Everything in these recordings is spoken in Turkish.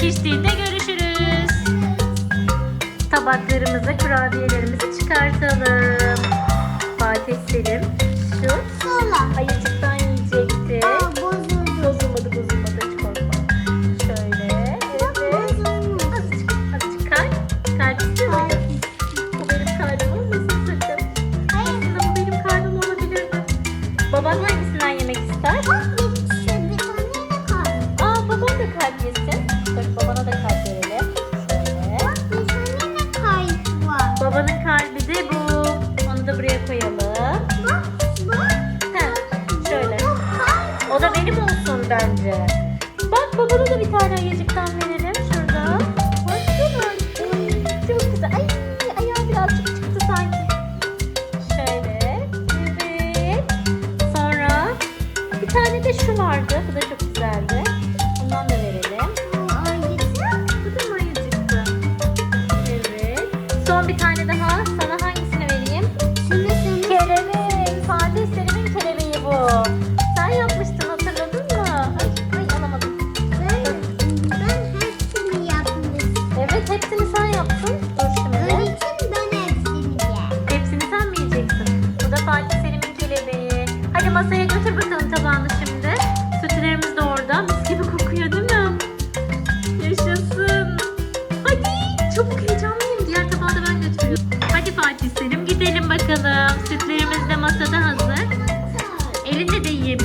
Piştiğinde görüşürüz. Tabaklarımıza kurabiyelerimizi çıkartalım. Fatih Selim şu Sola. ayıcıktan yiyecekti. Aa bozuldu. Bozulmadı bozulmadı hiç korkma. Şöyle. Evet. Bozulmuş. Azıcık, azıcık kalp. Kalp istiyor? Bu benim kalbim olmasın sakın. Aslında bu benim kalbim olabilirdi. Baban hangisinden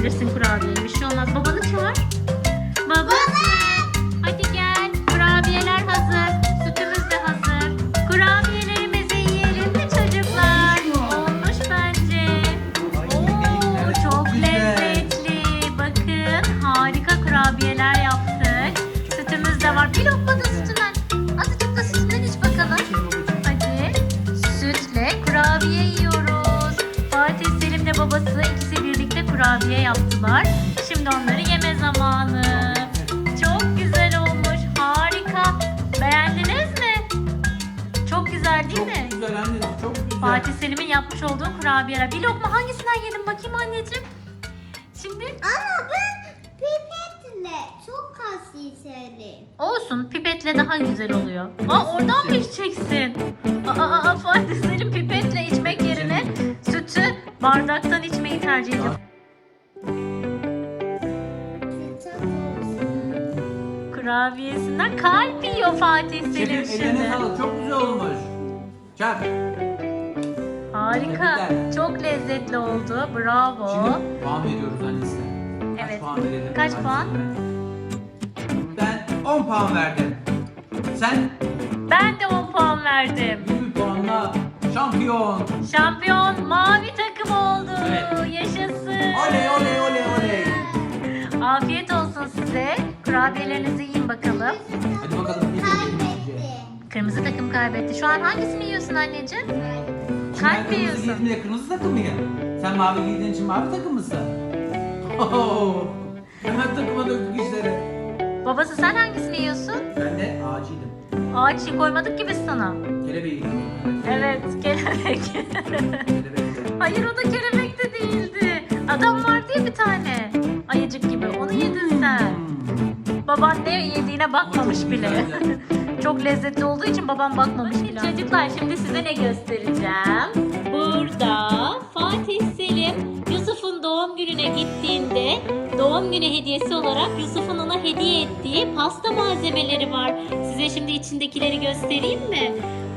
yiyebilirsin kurabiyeyi. Bir şey olmaz. Babanı çağır. Baba. Hadi gel. Kurabiyeler hazır. Sütümüz de hazır. Kurabiyelerimizi yiyelim mi çocuklar? Olmuş bence. Oo, çok lezzetli. Bakın harika kurabiyeler yaptık. Sütümüz de var. Bir lokma da sütünden. Azıcık da sütünden iç bakalım. Hadi. Sütle kurabiye yiyoruz. Kurabiye yaptılar. Şimdi onları yeme zamanı. Çok güzel olmuş. Harika. Beğendiniz mi? Çok güzel değil Çok mi? güzel anne, çok güzel. Fatih Selim'in yapmış olduğu kurabiyeler. Bir lokma hangisinden yedin bakayım anneciğim? Şimdi Ama ben pipetle çok içerim. olsun pipetle daha güzel oluyor. Aa oradan mı içeceksin? Aa, aa, aa, Fatih Selim pipetle içmek yerine sütü bardaktan içmeyi tercih ediyor. Kurabiyesinden kalp yiyor Fatih Selim eline şimdi. sağlık, çok güzel olmuş. Çak. Harika. Tebrikler. Çok lezzetli oldu. Bravo. Şimdi puan veriyoruz annesine. Kaç Evet. puan verelim? Kaç puan? Ben 10 puan verdim. Sen Ben de 10 puan verdim. 20 puanla şampiyon. Şampiyon mavi takım oldu. Evet. Yaşasın. Oley oley oley oley. Afiyet olsun size. Kurabiyelerinizi yiyin bakalım. Hadi bakalım ne Kaybetti. Kırmızı takım kaybetti. Şu an hangisini yiyorsun anneciğim? Kalp mi kırmızı yiyorsun? de kırmızı takım mı ya? Sen mavi giydiğin için mavi takım mısın? Oho. Hemen takıma döktük işleri. Babası sen hangisini yiyorsun? Ben de ağacıydım. Ağaç koymadık ki biz sana. Kelebeği yedim. Evet, kelebek. Kelebeği. Hayır o da kelebek de değildi. Adam vardı ya bir tane. Ayıcık gibi. Onu yedin sen. Hmm. Baban ne yediğine bakmamış bile. Çok lezzetli olduğu için babam bakmamış bile. Çocuklar şimdi size ne göstereceğim. Burada Fatih Selim Yusuf'un doğum gününe gittiğinde doğum günü hediyesi olarak Yusuf'un ona hediye ettiği pasta malzemeleri var. Size şimdi içindekileri göstereyim mi?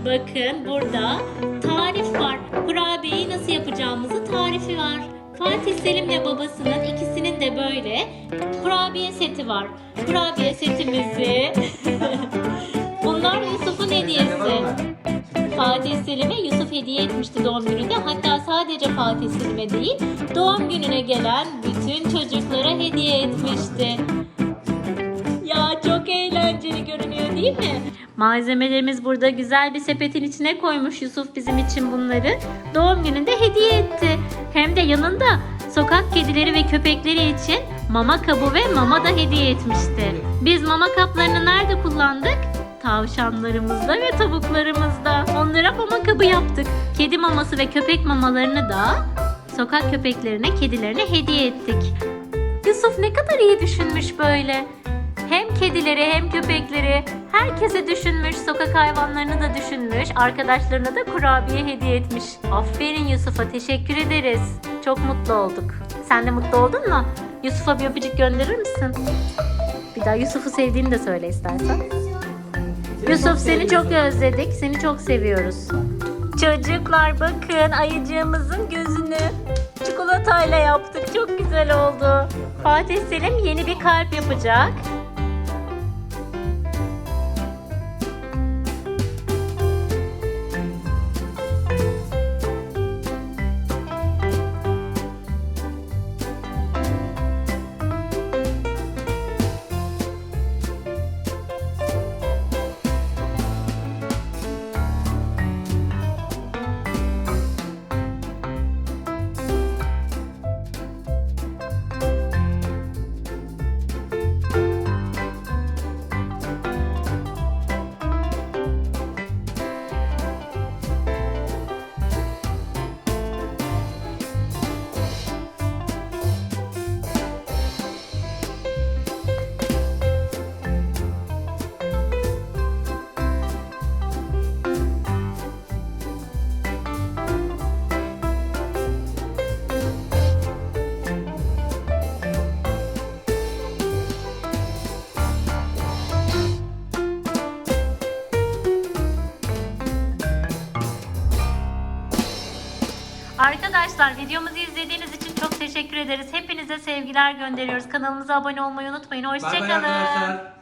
Bakın burada tarif var. Kurabiyeyi nasıl yapacağımızı tarifi var. Fatih Selim'le babasının ikisinin de böyle kurabiye seti var. Kurabiye setimizi Bunlar Yusuf'un hediyesi. Fatih Selim'e Yusuf hediye etmişti doğum gününde. Hatta sadece Fatih Selim'e değil, doğum gününe gelen bütün çocuklara hediye etmişti. Ya çok eğlenceli görünüyor değil mi? Malzemelerimiz burada güzel bir sepetin içine koymuş Yusuf bizim için bunları. Doğum gününde hediye etti. Hem de yanında sokak kedileri ve köpekleri için mama kabı ve mama da hediye etmişti. Biz mama kaplarını nerede kullandık? Tavşanlarımızda ve tavuklarımızda. Onlara mama kabı yaptık. Kedi maması ve köpek mamalarını da sokak köpeklerine, kedilerine hediye ettik. Yusuf ne kadar iyi düşünmüş böyle. Hem kedileri hem köpekleri herkese düşünmüş, sokak hayvanlarını da düşünmüş, arkadaşlarına da kurabiye hediye etmiş. Aferin Yusuf'a teşekkür ederiz. Çok mutlu olduk. Sen de mutlu oldun mu? Yusuf'a bir öpücük gönderir misin? Bir daha Yusuf'u sevdiğini de söyle istersen. Yusuf seni çok özledik. Seni çok seviyoruz. Çocuklar bakın ayıcığımızın gözünü çikolatayla yaptık. Çok güzel oldu. Fatih Selim yeni bir kalp yapacak. Arkadaşlar videomuzu izlediğiniz için çok teşekkür ederiz. Hepinize sevgiler gönderiyoruz. Kanalımıza abone olmayı unutmayın. Bay bay Hoşçakalın. arkadaşlar.